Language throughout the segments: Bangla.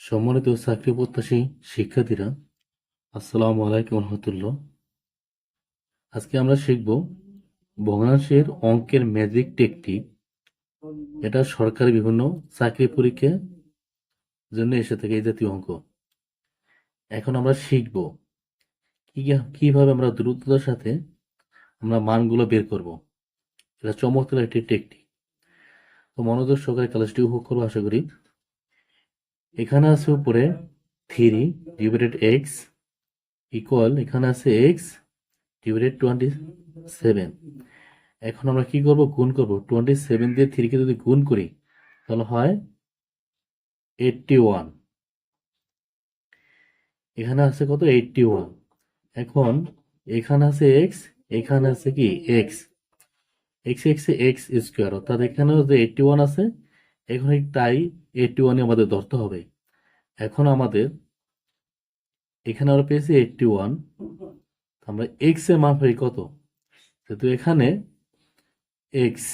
সম্মানিত চাকরি প্রত্যাশী শিক্ষার্থীরা, আসসালামু আলাইকুম রহমতুল্লাহ। আজকে আমরা শিখব ভগ্নাংশের অঙ্কের ম্যাজিক টেকটিক এটা সরকারি বিভিন্ন চাকরি পরীক্ষার জন্য এসে থাকে এই জাতীয় অঙ্ক। এখন আমরা শিখব কীভাবে আমরা দ্রুততার সাথে আমরা মানগুলো বের করব। এটা চমৎকার একটি টেকটিক তো মনোযোগ সহকারে ক্লাসটি উপভোগ করব, আশা করি এখানে আছে উপরে থ্রি ডিভাইডেড এক্স ইকুয়াল এখানে আছে এক্স ডিভাইডেড টোয়েন্টি সেভেন। এখন আমরা কি করব? গুণ করব। টোয়েন্টি সেভেন দিয়ে থ্রিকে যদি গুণ করি, তাহলে হয় এইটটি ওয়ান। এখানে আছে কত? Eighty one. এখন এখানে আছে এক্স, এখানে আছে কি? X. X X X square. অর্থাৎ এখানেও যে এইটটি ওয়ান আছে এখানে তাই এইটটি ওয়ানই আমাদের ধরতে হবে। এখন আমাদের এখানে আমরা পেয়েছি এইটটি ওয়ান আমরা এক্সের মান পাই কত? যেহেতু এখানে এক্স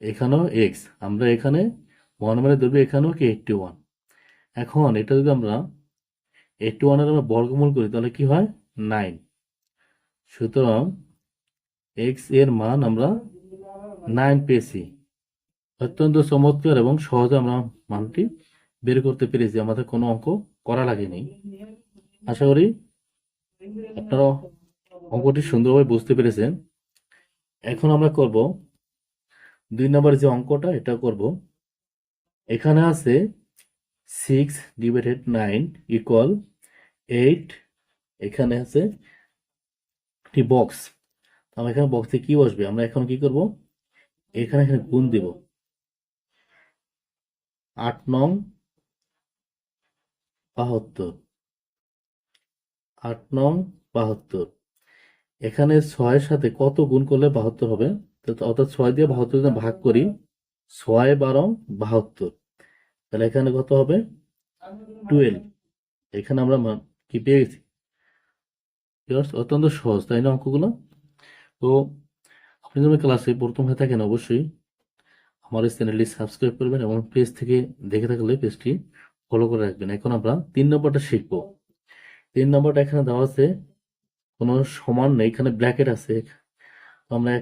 এখানেও এক্স আমরা এখানে ওয়ান মানে ধরবো এখানেও কি এইটটি ওয়ান এখন এটা যদি আমরা এইটটি ওয়ানের আমরা বর্গমূল করি, তাহলে কি হয়? নাইন সুতরাং এক্সের মান আমরা নাইন পেয়েছি। অত্যন্ত চমৎকার এবং সহজে আমরা মানটি বের করতে পেরেছি। আমাদের কোনো অঙ্ক করা লাগেনি আশা করি আপনারা অঙ্কটি সুন্দরভাবে বুঝতে পেরেছেন। এখন আমরা করব দুই নম্বর যে অঙ্কটা, এটা করব। এখানে আছে six divided nine equal eight এখানে আছে একটি বক্স আমরা এখানে বক্সে কি বসবে? আমরা এখন কি করব? এখানে এখানে গুণ দিব। আট নং বাহাত্তর। আট নং বাহাত্তর। এখানে ছয়ের সাথে কত গুণ করলে বাহাত্তর হবে? অর্থাৎ ছয় দিয়ে বাহাত্তর যদি ভাগ করি, ছয় বারো বাহাত্তর, তাহলে এখানে কত হবে? টুয়েলভ এখানে আমরা কি পেয়ে গেছি? অত্যন্ত সহজ, তাই না অঙ্কগুলো? তো আপনি যদি ক্লাসে প্রথম হয়ে থাকেন, অবশ্যই আমার এই চ্যানেলটি সাবস্ক্রাইব করবেন এবং পেজ থেকে দেখে থাকলে পেজটি ফলো করে রাখবেন। এখন আমরা তিন নম্বরটা শিখব। তিন নম্বরটা এখানে দেওয়া আছে, কোনো সমান নেই, এখানে ব্র্যাকেট আছে। আমরা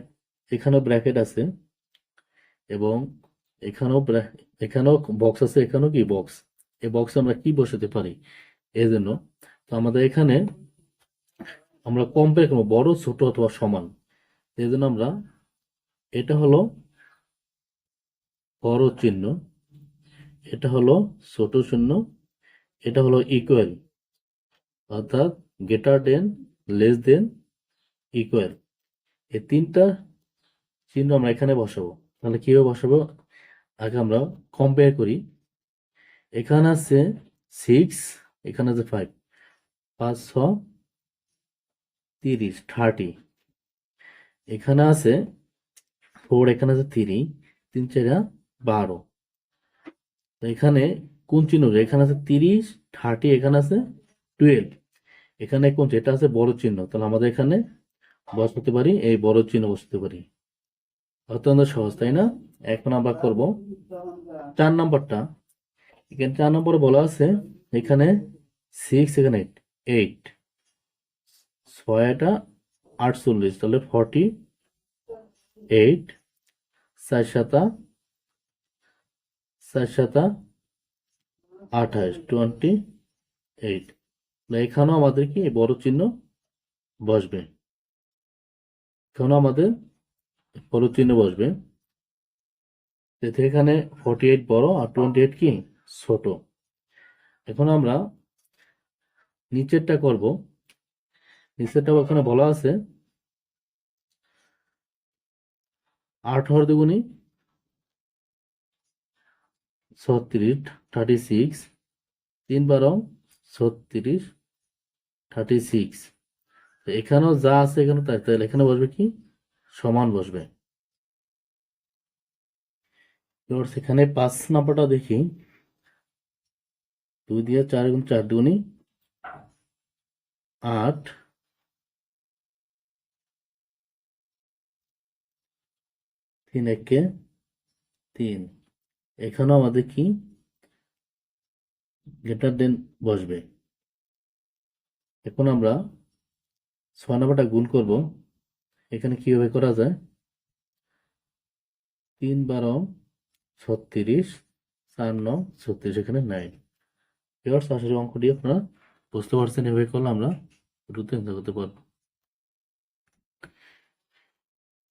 এখানেও ব্র্যাকেট আছে এবং এখানেও এখানেও বক্স আছে, এখানেও কি বক্স এই বক্সে আমরা কি বসাতে পারি? এই জন্য তো আমাদের এখানে আমরা কম্পেয়ার করব, বড়, ছোট অথবা সমান। এই জন্য আমরা, এটা হলো বড় চিহ্ন এটা হলো ছোট চিহ্ন। এটা হলো ইকুয়াল অর্থাৎ greater than less than equal এই তিনটা চিহ্ন আমরা এখানে বসাবো। তাহলে কীভাবে বসাবো? আগে আমরা কম্পেয়ার করি। এখানে আছে সিক্স এখানে আছে ফাইভ পাঁচ তিরিশ থার্টি এখানে আছে ফোর এখানে আছে থ্রি তিন, চারা বারো। এখানে কোন চিহ্ন এখানে আছে তিরিশ, থার্টি, এখানে আছে টুয়েলভ। এখানে কোন এটা আছে বড় চিহ্ন। তাহলে আমাদের এখানে বসাতে পারি, এই বড় চিহ্ন বসাতে পারি। অত্যন্ত সহজ, তাই না? এখন আমরা করব। চার নম্বরটা। এখানে চার নম্বরে বলা আছে, এখানে সিক্স এখানে এইট এইট ছয়টা আটচল্লিশ, তাহলে ফর্টি এইট চার সাতা চার সাতা আঠাশ টোয়েন্টি এইট এখানেও আমাদের কি বড় চিহ্ন বসবে? এখানেও আমাদের বড় চিহ্ন বসবে। এখানে ফর্টি এইট বড় আর টোয়েন্টি এইট কি? ছোট। এখন আমরা নিচেরটা করব। নিচেরটা ওখানে বলা আছে। আট হর দুগুনি ছত্রিশ থার্টি সিক্স তিন বারো ছত্রিশ থার্টি সিক্স এখানেও যা আছে এখানে তাই, তাহলে এখানে বসবে কি? সমান বসবে। এবার সেখানে পাঁচ নাম্বারটা দেখি। দুই দিয়ে চার গুণ চার দুগুনি আট। তিন একে তিন। এখানেও আমাদের কি? গ্রেটার দেন বসবে। এখন আমরা ছয় নাম্বারটা গুণ করব। এখানে কীভাবে করা যায়? তিন বারো ছত্রিশ, চার নং ছত্রিশ এখানে নাই এবার সরাসরি অঙ্কটি আপনারা বুঝতে পারছেন, এভাবে করলে আমরা দ্রুত অ্যান্সার করতে পারব।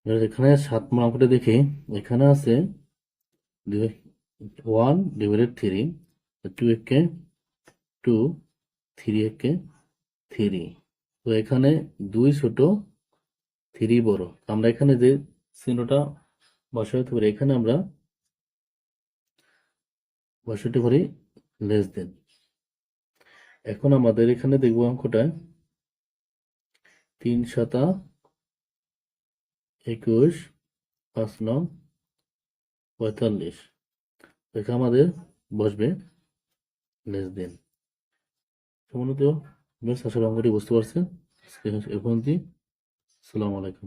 এবার এখানে সাত নম্বর অঙ্কটা দেখি। এখানে আছে ওয়ান ডিভাইডেড থ্রি টু একে টু থ্রি একে থ্রি তো এখানে দুই ছোট থ্রি বড়। আমরা এখানে যে চিহ্নটা বসাতে পারি, এখানে আমরা বসাতে পারি লেস দেন এখন আমাদের এখানে দেখব অঙ্কটা তিন শতা একুশ পাঁচ নং পঁয়তাল্লিশ। এখানে আমাদের বসবে লেস দেন। সম্ভবত বেশ আসলে অঙ্গটি বুঝতে পারছেন এখন সালাম আলাইকুম।